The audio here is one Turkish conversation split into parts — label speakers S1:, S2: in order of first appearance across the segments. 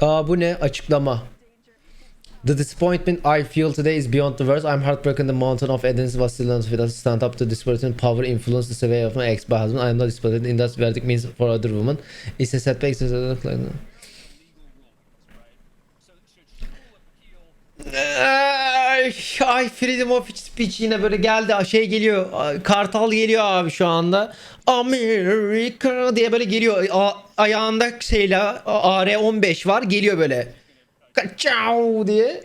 S1: Aa bu ne? Açıklama. The disappointment I feel today is beyond the words. I'm heartbroken. The mountain of Athens was still to stand up to person. Power influence the survey of my ex-husband. I am not disappointed in that verdict means for other women. It's a setback. It's a setback. Ay, ay freedom of speech yine böyle geldi şey geliyor kartal geliyor abi şu anda. Amerika diye böyle geliyor A- ayağında şeyle AR-15 var geliyor böyle. Kaçav diye.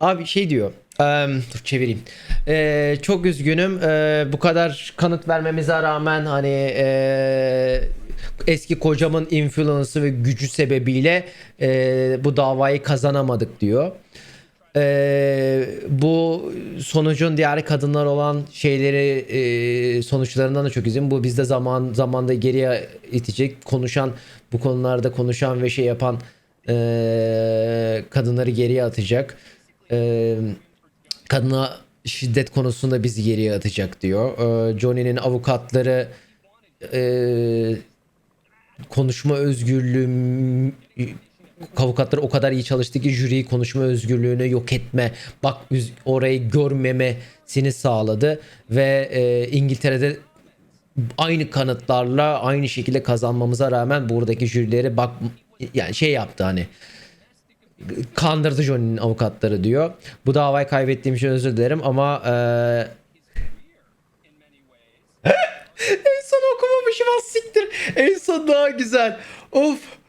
S1: Abi şey diyor em, dur çevireyim. Eee, çok üzgünüm Eee, bu kadar kanıt vermemize rağmen hani eee, eski kocamın influence'ı ve gücü sebebiyle eee, bu davayı kazanamadık diyor. Eee, bu sonucun diğer kadınlar olan şeyleri eee, sonuçlarından da çok üzgünüm. Bu bizde zaman zamanda geriye itecek. Konuşan bu konularda konuşan ve şey yapan eee, kadınları geriye atacak. Eee kadına şiddet konusunda bizi geriye atacak diyor. Ee, Johnny'nin avukatları e, konuşma özgürlüğü avukatları o kadar iyi çalıştı ki jüriyi konuşma özgürlüğünü yok etme, bak orayı görmemesini sağladı ve e, İngiltere'de aynı kanıtlarla aynı şekilde kazanmamıza rağmen buradaki jürileri bak yani şey yaptı hani kandırdı Johnny'nin avukatları diyor. Bu davayı kaybettiğim için özür dilerim ama eee en son okumamışım az siktir. En son daha güzel. Of.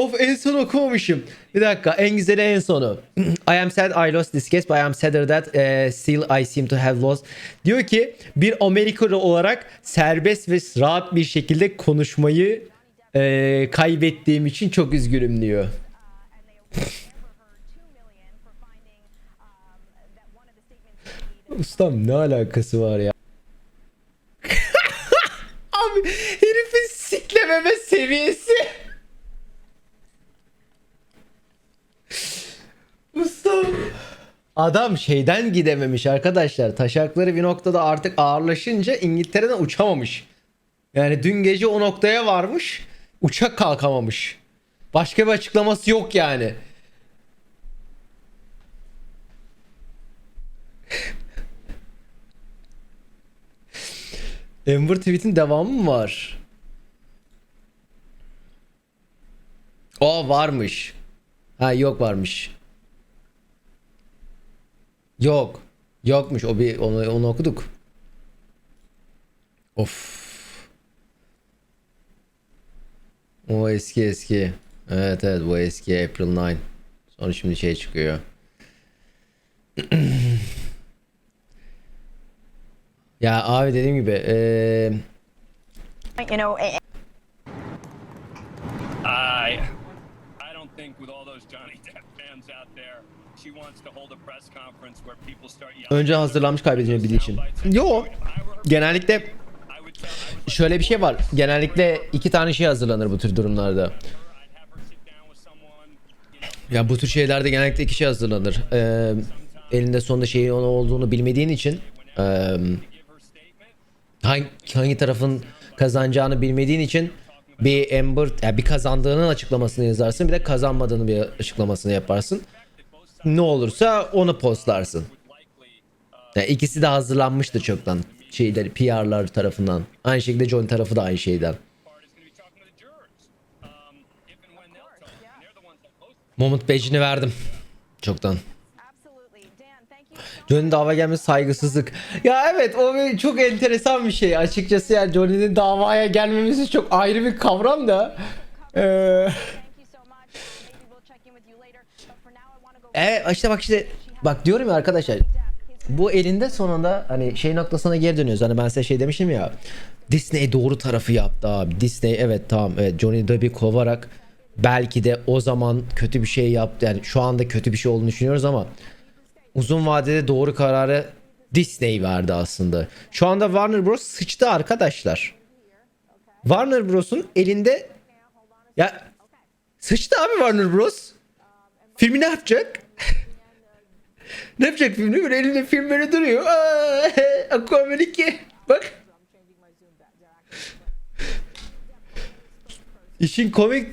S1: Of en son okumamışım. Bir dakika en güzeli en sonu. I am sad I lost this case but I am sadder that eh, still I seem to have lost. Diyor ki bir Amerikalı olarak serbest ve rahat bir şekilde konuşmayı eh, kaybettiğim için çok üzgünüm diyor. Ustam ne alakası var ya? Abi herifin siklememe seviyesi. Ustam. Adam şeyden gidememiş arkadaşlar. Taşakları bir noktada artık ağırlaşınca İngiltere'den uçamamış. Yani dün gece o noktaya varmış. Uçak kalkamamış. Başka bir açıklaması yok yani. Amber tweet'in devamı mı var? O varmış. Ha yok varmış. Yok. Yokmuş. O bir onu, onu okuduk. Of. O eski eski. Evet evet bu eski April 9. Sonra şimdi şey çıkıyor. Ya abi dediğim gibi eee
S2: You know, a-
S3: I I don't think with all those Johnny Depp fans out there, she wants to hold a press conference where people start yelling.
S1: Önce hazırlanmış kaybedeceğini bildiği için. Yo. Genellikle şöyle bir şey var. Genellikle iki tane şey hazırlanır bu tür durumlarda. Ya bu tür şeylerde genellikle iki şey hazırlanır. Eee, elinde sonunda şeyin ona olduğunu bilmediğin için
S3: statement.
S1: hangi, hangi tarafın kazanacağını bilmediğin için bir Amber ya bir kazandığının açıklamasını yazarsın bir de kazanmadığını bir açıklamasını yaparsın. Ne olursa onu postlarsın. Ya ikisi de hazırlanmıştı çoktan şeyleri PR'lar tarafından. Aynı şekilde John tarafı da aynı şeyden. Moment badge'ini verdim. Çoktan. Johnny'nin dava gelmesi saygısızlık. Ya evet o çok enteresan bir şey. Açıkçası yani Johnny'nin davaya gelmemesi çok ayrı bir kavram da. Ee,
S2: Thank you so much. Maybe we'll check in with you later. But for now, I want to go.
S1: Evet işte bak işte bak diyorum ya arkadaşlar. Bu elinde sonunda hani şey noktasına geri dönüyoruz. Hani ben size şey demiştim ya. Disney doğru tarafı yaptı abi. Disney evet tamam evet Johnny Depp'i kovarak belki de o zaman kötü bir şey yaptı. Yani şu anda kötü bir şey olduğunu düşünüyoruz ama uzun vadede doğru kararı Disney verdi aslında. Şu anda Warner Bros sıçtı arkadaşlar. Warner Bros'un elinde ya sıçtı abi Warner Bros. Filmi ne yapacak? ne yapacak filmi? Böyle elinde film böyle duruyor. Aquaman 2. Bak. İşin komik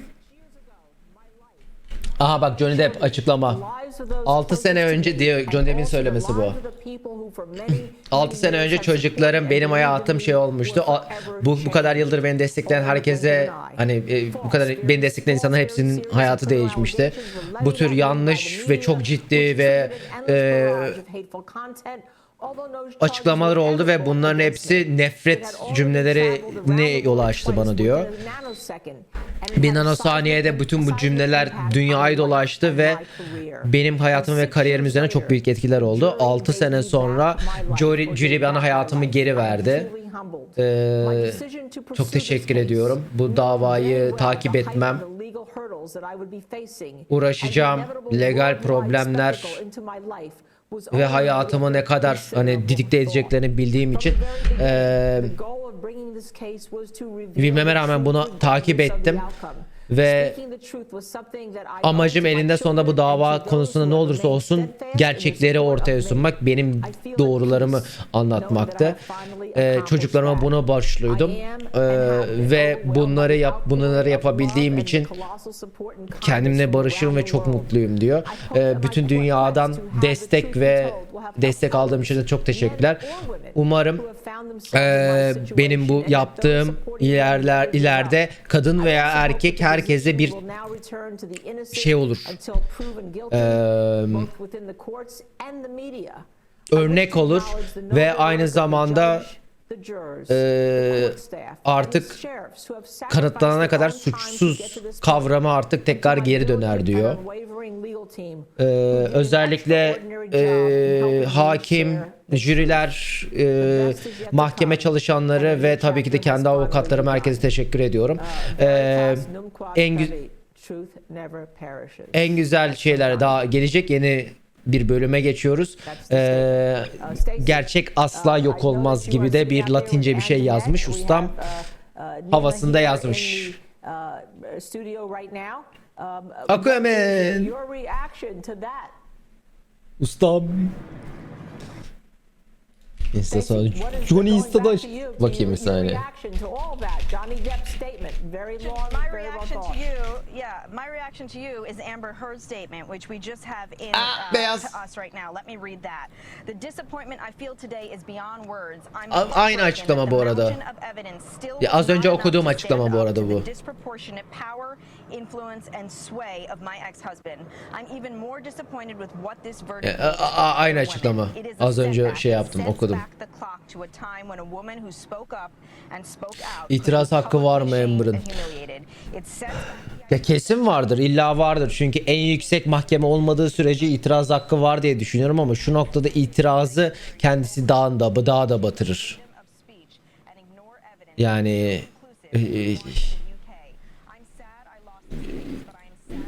S1: Aha bak Johnny Depp açıklama. 6 sene önce diyor Johnny Depp'in söylemesi bu. 6 sene önce çocuklarım benim hayatım şey olmuştu. Bu bu kadar yıldır beni destekleyen herkese hani e, bu kadar beni destekleyen insanların hepsinin hayatı değişmişti. Bu tür yanlış ve çok ciddi ve e, açıklamalar oldu ve bunların hepsi nefret cümlelerine yol açtı bana diyor. Bir nanosaniyede bütün bu cümleler dünyayı dolaştı ve benim hayatım ve kariyerim üzerine çok büyük etkiler oldu. 6 sene sonra Jury, Jury bana hayatımı geri verdi. Ee, çok teşekkür ediyorum. Bu davayı takip etmem. Uğraşacağım. Legal problemler ve hayatımı ne kadar hani didikte edeceklerini bildiğim için eee bilmeme rağmen bunu takip ettim ve amacım elinde sonunda bu dava konusunda ne olursa olsun gerçekleri ortaya sunmak, benim doğrularımı anlatmaktı. Ee, çocuklarıma buna borçluydum Ee, ve bunları yap bunları yapabildiğim için kendimle barışım ve çok mutluyum diyor. Ee, bütün dünyadan destek ve destek aldığım için de çok teşekkürler. Umarım eee, benim bu yaptığım ilerler ileride kadın veya erkek herkese bir şey olur. Eee, örnek olur ve aynı zamanda eee, artık kanıtlanana kadar suçsuz kavramı artık tekrar geri döner diyor. Ee, özellikle e, hakim, jüriler, e, mahkeme çalışanları ve tabii ki de kendi avukatlarıma herkese teşekkür ediyorum. Ee, en en güzel şeyler daha gelecek yeni bir bölüme geçiyoruz. Ee, gerçek asla yok olmaz gibi de bir Latince bir şey yazmış ustam. Havasında yazmış. Aquaman.
S4: That?
S1: Ustam. Insta
S4: is
S1: Johnny
S4: going
S1: Insta'da bakayım bir saniye.
S4: Your reaction to all that, Johnny Depp's statement, very long,
S2: My reaction to you, yeah, my reaction to you is Amber Heard's statement, which we just have in
S1: Ah,
S2: uh,
S1: beyaz.
S2: to us right now. Let me read that. The disappointment I feel today is beyond words. I'm
S1: A- aynı açıklama bu arada. Ya az önce okuduğum açıklama bu arada bu.
S2: the disproportionate power, influence and sway of my ex-husband. I'm even more disappointed with what this verdict
S1: Ya, a- a- aynı açıklama. Az önce şey yaptım, okudum.
S2: Back the clock to a time when a woman who spoke up and spoke out
S1: İtiraz hakkı var mı Amber'ın? Ya kesin vardır, illa vardır. Çünkü en yüksek mahkeme olmadığı sürece itiraz hakkı var diye düşünüyorum ama şu noktada itirazı kendisi daha da daha da batırır. Yani e, e,
S2: in the UK. I'm sad I lost these things, but I am sadder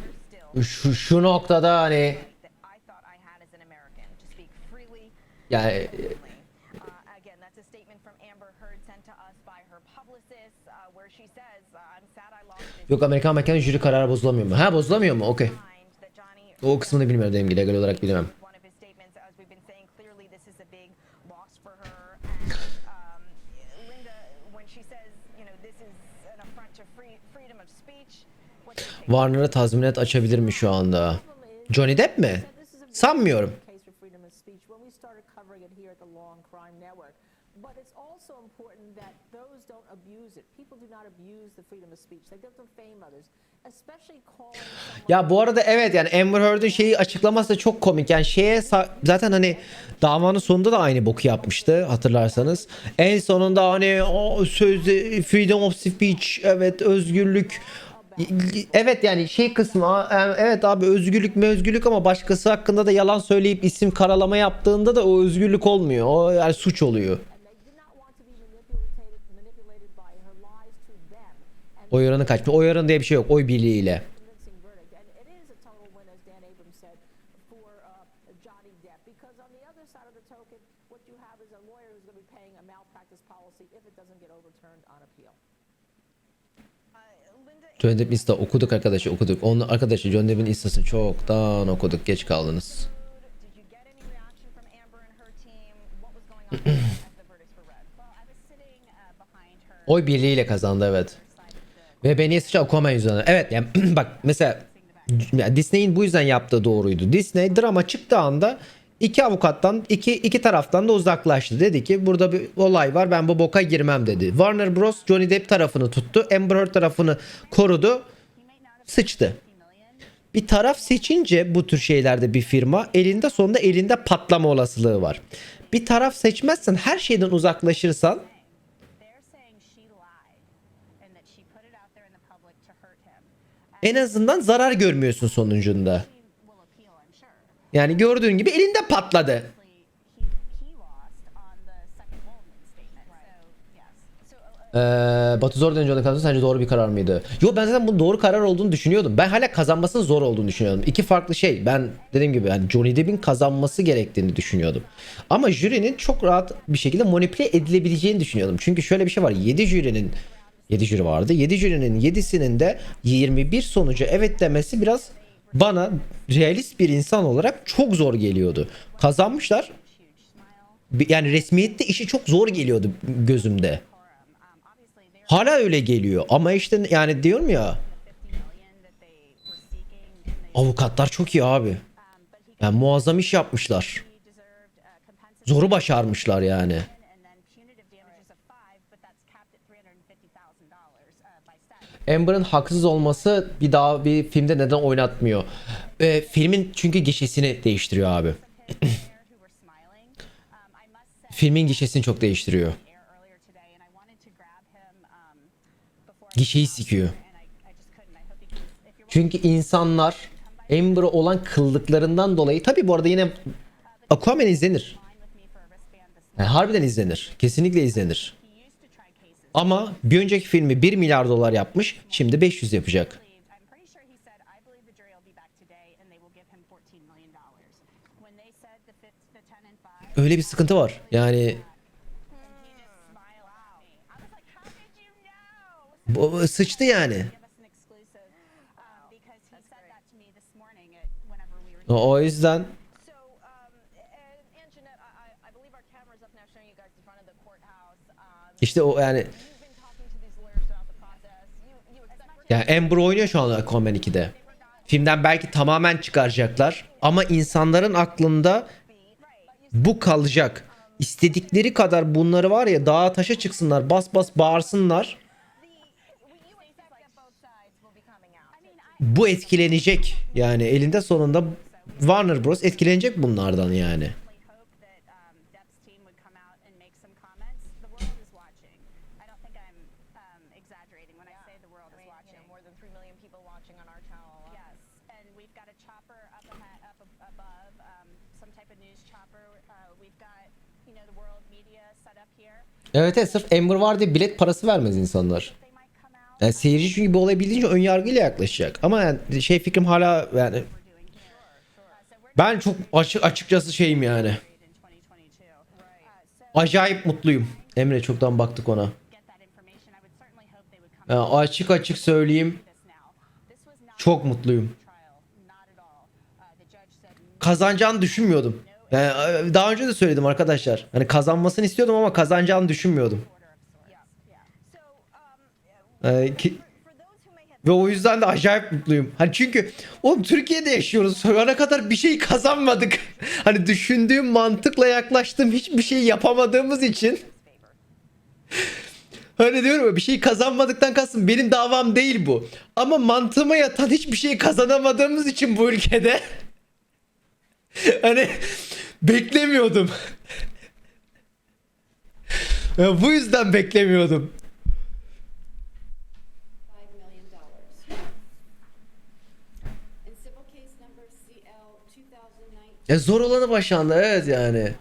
S2: still
S1: şu şu noktada hani
S2: that I thought I had as an American to speak freely
S1: yani
S2: Uh, again, that's a statement from Amber Heard sent to us by her publicist, uh, where she says, uh, "I'm sad I lost this
S1: yok Amerikan mahkeme jüri kararı bozulamıyor mu? Ha bozulamıyor mu? Okey.
S2: mind that Johnny."
S1: O kısmını bilmiyorum dediğim gibi legal olarak bilemem. Warner'a tazminat açabilir mi şu anda? Johnny Depp mi? Sanmıyorum.
S4: But it's also important that those don't abuse it. People do not abuse the freedom of speech. They don't defame others, especially calling
S1: Ya bu arada evet yani Amber Heard'ın şeyi açıklaması da çok komik. Yani şeye zaten hani davanın sonunda da aynı boku yapmıştı hatırlarsanız. En sonunda hani o sözde freedom of speech evet özgürlük Evet yani şey kısmı evet abi özgürlük mü özgürlük ama başkası hakkında da yalan söyleyip isim karalama yaptığında da o özgürlük olmuyor. O yani suç oluyor.
S4: and they did not want to be manipulated, manipulated by her lies to them. And
S1: Oy oranı kaç? Oy oranı diye bir şey yok. Oy birliğiyle.
S4: Johnny Depp.
S1: Insta okuduk arkadaşı okuduk. Onun arkadaşı Johnny Depp'in Insta'sını çoktan okuduk. Geç kaldınız. Oy birliğiyle kazandı evet. Ve beni sıçra Aquaman yüzünden. Evet yani bak mesela Disney'in bu yüzden yaptığı doğruydu. Disney drama çıktığı anda iki avukattan iki iki taraftan da uzaklaştı. Dedi ki burada bir olay var ben bu boka girmem dedi. Warner Bros Johnny Depp tarafını tuttu. Amber Heard tarafını korudu. Sıçtı. Bir taraf seçince bu tür şeylerde bir firma elinde sonunda elinde patlama olasılığı var. Bir taraf seçmezsen her şeyden uzaklaşırsan
S5: They're saying she lied and that she put it out there in the public to hurt him.
S1: En azından zarar görmüyorsun sonucunda. Yani gördüğün gibi elinde patladı. Ee, Batu zor önce olan kazanması sence doğru bir karar mıydı? Yo ben zaten bunun doğru karar olduğunu düşünüyordum. Ben hala kazanmasının zor olduğunu düşünüyordum. İki farklı şey. Ben dediğim gibi yani Johnny Depp'in kazanması gerektiğini düşünüyordum. Ama jürinin çok rahat bir şekilde manipüle edilebileceğini düşünüyordum. Çünkü şöyle bir şey var. 7 jürinin 7 jüri vardı. 7 jürinin 7'sinin de 21 sonucu evet demesi biraz bana realist bir insan olarak çok zor geliyordu. Kazanmışlar. Yani resmiyette işi çok zor geliyordu gözümde. Hala öyle geliyor ama işte yani diyorum ya
S5: 50 million that they were seeking and they,
S1: avukatlar çok iyi abi. Yani muazzam iş yapmışlar. Zoru başarmışlar yani. Amber'ın haksız olması bir daha bir filmde neden oynatmıyor? Ee, filmin çünkü gişesini değiştiriyor abi. Filmin gişesini çok değiştiriyor. Gişeyi sikiyor. Çünkü insanlar Amber'a olan kıldıklarından dolayı tabi bu arada yine Aquaman izlenir.
S5: fine with me for a wristband this
S1: Yani harbiden izlenir. Kesinlikle izlenir. Ama bir önceki filmi 1 milyar dolar yapmış. Şimdi 500 yapacak.
S5: believed- I'm pretty sure he said, I believe the jury will be back today and they will give him $14 million. When they said the, fit, the 10 and 5,
S1: Öyle bir sıkıntı var. Yani
S5: he just smiled at me. You,
S2: you expect
S1: yani Amber oynuyor şu an Aquaman 2'de. Filmden belki tamamen çıkaracaklar ama insanların aklında bu kalacak. İstedikleri kadar bunları var ya dağa taşa çıksınlar, bas bas bağırsınlar. Bu etkilenecek. Yani elinde sonunda Warner Bros etkilenecek bunlardan yani.
S5: hope that um, Depp's team would come out and make some comments. The world is watching. I don't think I'm um, exaggerating when I say the world
S2: I
S5: is
S2: mean, you
S5: watching.
S2: know, more than 3 million people watching on our channel alone.
S5: Yes, and we've got a chopper up ahead, up ab- above, um, some type of news chopper. Uh, we've got, you know, the world media set up here.
S1: Evet evet sırf Amber var diye bilet parası vermez insanlar. Yani seyirci çünkü bu olay bildiğince ön yargıyla yaklaşacak. Ama yani şey fikrim hala yani ben çok açık açıkçası şeyim yani.
S5: in 2022. So
S1: Acayip mutluyum. Emre çoktan baktık ona. Yani açık açık söyleyeyim. Çok mutluyum. Kazanacağını düşünmüyordum. Yani e, daha önce de söyledim arkadaşlar. Hani kazanmasını istiyordum ama kazanacağını düşünmüyordum.
S2: Have
S1: ve o yüzden de acayip mutluyum. Hani çünkü oğlum Türkiye'de yaşıyoruz. Şu ana kadar bir şey kazanmadık. Hani düşündüğüm mantıkla yaklaştığım hiçbir şey yapamadığımız için. Hani diyorum ya bir şey kazanmadıktan kastım benim davam değil bu. Ama mantığıma yatan hiçbir şey kazanamadığımız için bu ülkede. hani beklemiyordum. Ya bu yüzden beklemiyordum.
S6: $5 million. In civil case number CL 2019,
S1: Ya zor olanı başlandı evet yani.
S6: Ms.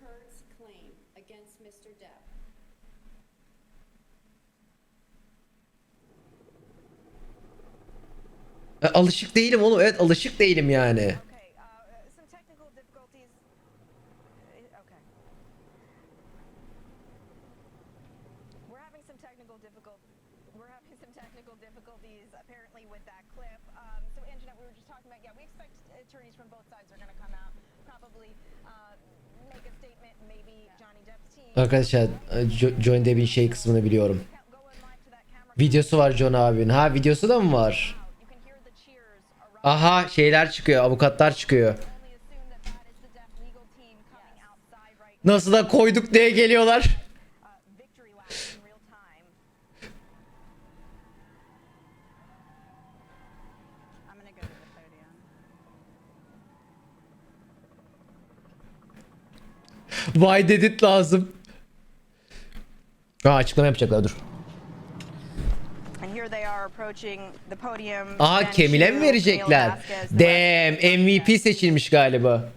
S6: Heard's claim against Mr. Depp.
S1: Ya alışık değilim oğlum evet alışık değilim yani.
S2: Talking about. Yeah, we expect attorneys from both sides are going to come out, probably uh, make a statement. Maybe Johnny Depp's team.
S1: Arkadaşlar Jo- John Depp'in şey kısmını biliyorum.
S2: Go in live to that camera.
S1: Videosu var John abinin. Ha videosu da mı var?
S2: You can hear the cheers
S1: Aha şeyler çıkıyor. Avukatlar çıkıyor. Nasıl da koyduk diye geliyorlar.
S2: uh, victory lap in real time.
S5: I'm gonna go to the podium.
S1: Why did it lazım. Aa açıklama yapacaklar dur.
S2: Ben
S1: Kemil'e mi verecekler? Damn. MVP seçilmiş galiba.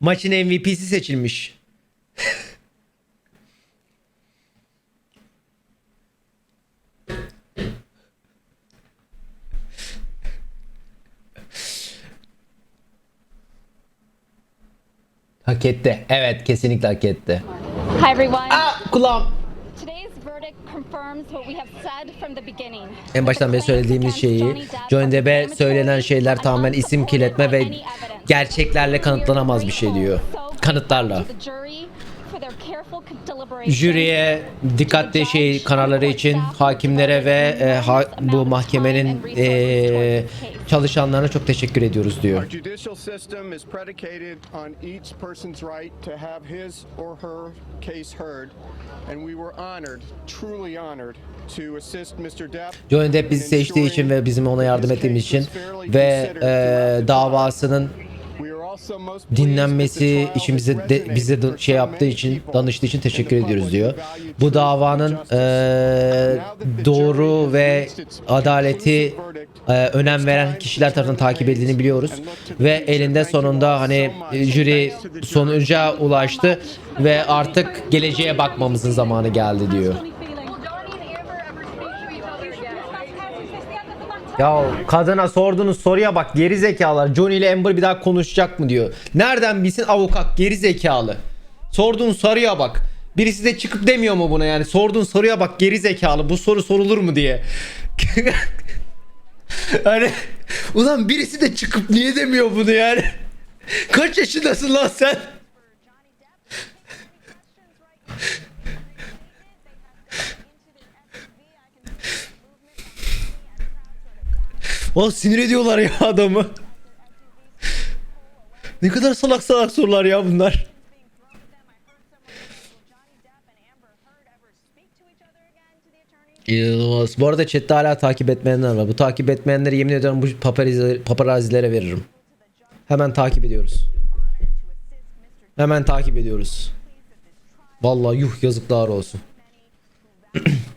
S1: Maçın MVP'si seçilmiş. Hak etti. Evet kesinlikle hak etti.
S7: Hi, everyone.
S1: Aa kulağım.
S7: Today's verdict confirms what we have said from the beginning.
S1: En baştan beri söylediğimiz şeyi, Johnny Depp'e söylenen şeyler tamamen isim kirletme ve gerçeklerle kanıtlanamaz bir şey diyor. Kanıtlarla. Jüriye, dikkatli şey kanalları için, hakimlere ve e, ha- bu mahkemenin e, çalışanlarına çok teşekkür ediyoruz diyor. Johnny Depp bizi seçtiği için ve bizim ona yardım ettiğimiz için ve e, davasının dinlenmesi bize de, bize de şey yaptığı için danıştığı için teşekkür ediyoruz diyor. Bu davanın
S8: the
S1: doğru ve adaleti eee, önem veren kişiler tarafından takip edildiğini biliyoruz ve elinde sonunda hani
S8: much.
S1: jüri sonuca ulaştı ve artık geleceğe bakmamızın zamanı geldi diyor. Ya kadına sorduğunuz soruya bak geri zekalar. Johnny ile Amber bir daha konuşacak mı diyor. Nereden bilsin avukat geri zekalı. Sorduğun soruya bak. Birisi de çıkıp demiyor mu buna yani? Sorduğun soruya bak geri zekalı. Bu soru sorulur mu diye. hani ulan birisi de çıkıp niye demiyor bunu yani? Kaç yaşındasın lan sen? O sinir ediyorlar ya adamı. Ne kadar salak salak sorular ya bunlar. İnanılmaz. Bu arada chatte hala takip etmeyenler var. Bu takip etmeyenleri yemin ediyorum bu paparazilere veririm. Hemen takip ediyoruz. Hemen takip ediyoruz. Vallahi yuh yazıklar olsun.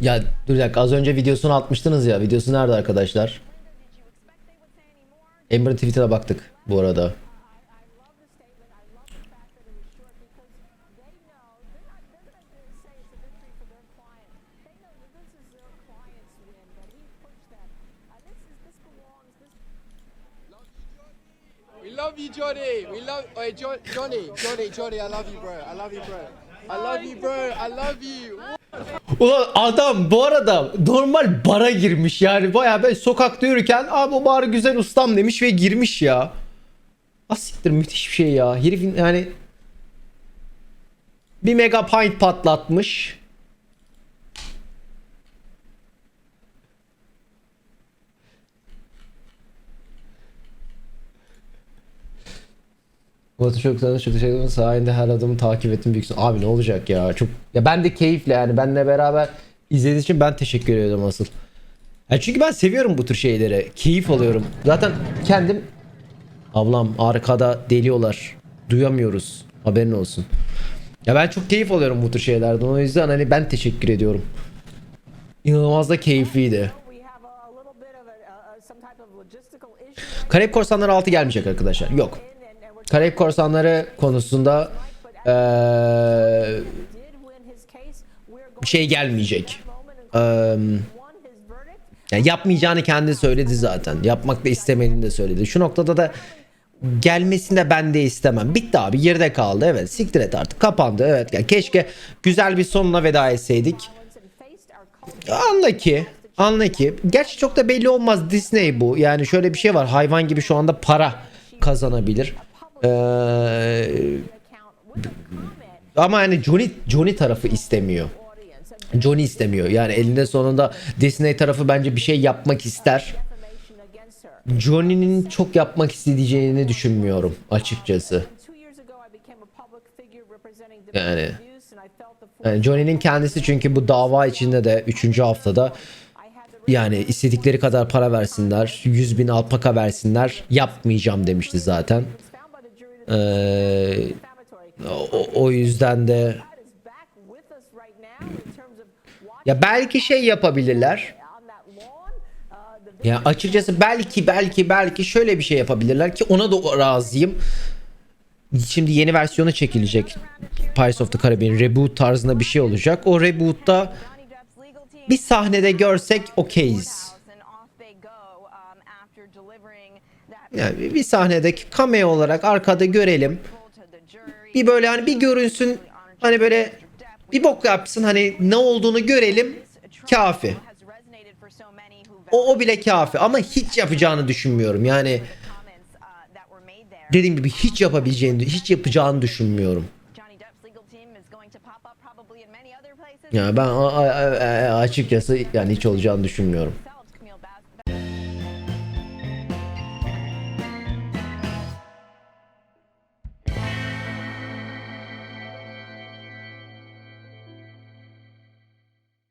S1: ya dur dakika az önce videosunu atmıştınız ya. Videosu nerede arkadaşlar? Amber'ın tweetine baktık bu arada.
S9: Johnny. We love. Jo- Johnny, Johnny, Johnny. I love you, bro. I love you, bro. I love you, bro. I love you.
S1: Ulan adam bu arada normal bara girmiş yani baya böyle sokakta yürürken Aa bu bar güzel ustam demiş ve girmiş ya. Asiktir müthiş bir şey ya. Herifin yani bir mega pint patlatmış. Murat'ı çok güzel, çok teşekkür ederim. Sayende her adımı takip ettim büyük. Abi ne olacak ya? Çok ya ben de keyifle yani benle beraber izlediğiniz için ben teşekkür ediyorum asıl. Ya çünkü ben seviyorum bu tür şeyleri. Keyif alıyorum. Zaten kendim ablam arkada deliyorlar. Duyamıyoruz. Haberin olsun. Ya ben çok keyif alıyorum bu tür şeylerden. O yüzden hani ben teşekkür ediyorum. İnanılmaz da keyifliydi. Karayip Korsanları 6 gelmeyecek arkadaşlar. Yok. Karayip Korsanları konusunda
S4: going
S1: bir şey gelmeyecek.
S4: verdict.
S1: Yani yapmayacağını kendi söyledi zaten. Yapmak da istemediğini de söyledi. Şu noktada da gelmesini de ben de istemem. Bitti abi geride kaldı. Evet siktir et artık. Kapandı. Evet yani keşke güzel bir sonuna veda etseydik. Anla ki. Anla ki. Gerçi çok da belli olmaz Disney bu. Yani şöyle bir şey var. Hayvan gibi şu anda para kazanabilir. Ee, ama yani Johnny Johnny tarafı istemiyor. Johnny istemiyor. Yani elinde sonunda Disney tarafı bence bir şey yapmak ister. Johnny'nin çok yapmak isteyeceğini düşünmüyorum açıkçası. Yani, yani Johnny'nin kendisi çünkü bu dava içinde de 3. haftada yani istedikleri kadar para versinler, 100 bin alpaka versinler yapmayacağım demişti zaten. Ee, o, o yüzden de ya belki şey yapabilirler. Ya açıkçası belki belki belki şöyle bir şey yapabilirler ki ona da razıyım. Şimdi yeni versiyonu çekilecek. Pirates of the Caribbean reboot tarzında bir şey olacak. O reboot'ta bir sahnede görsek okeyiz.
S2: and off they go um, after delivering that
S1: Yani bir- sahnedeki cameo olarak arkada görelim. Bir böyle hani bir görünsün hani böyle bir bok yapsın hani ne olduğunu görelim. Kafi. O, o bile kafi ama hiç yapacağını düşünmüyorum. Yani dediğim gibi hiç yapabileceğini, hiç yapacağını düşünmüyorum.
S2: Places.
S1: Yani ben açıkçası yani hiç olacağını düşünmüyorum.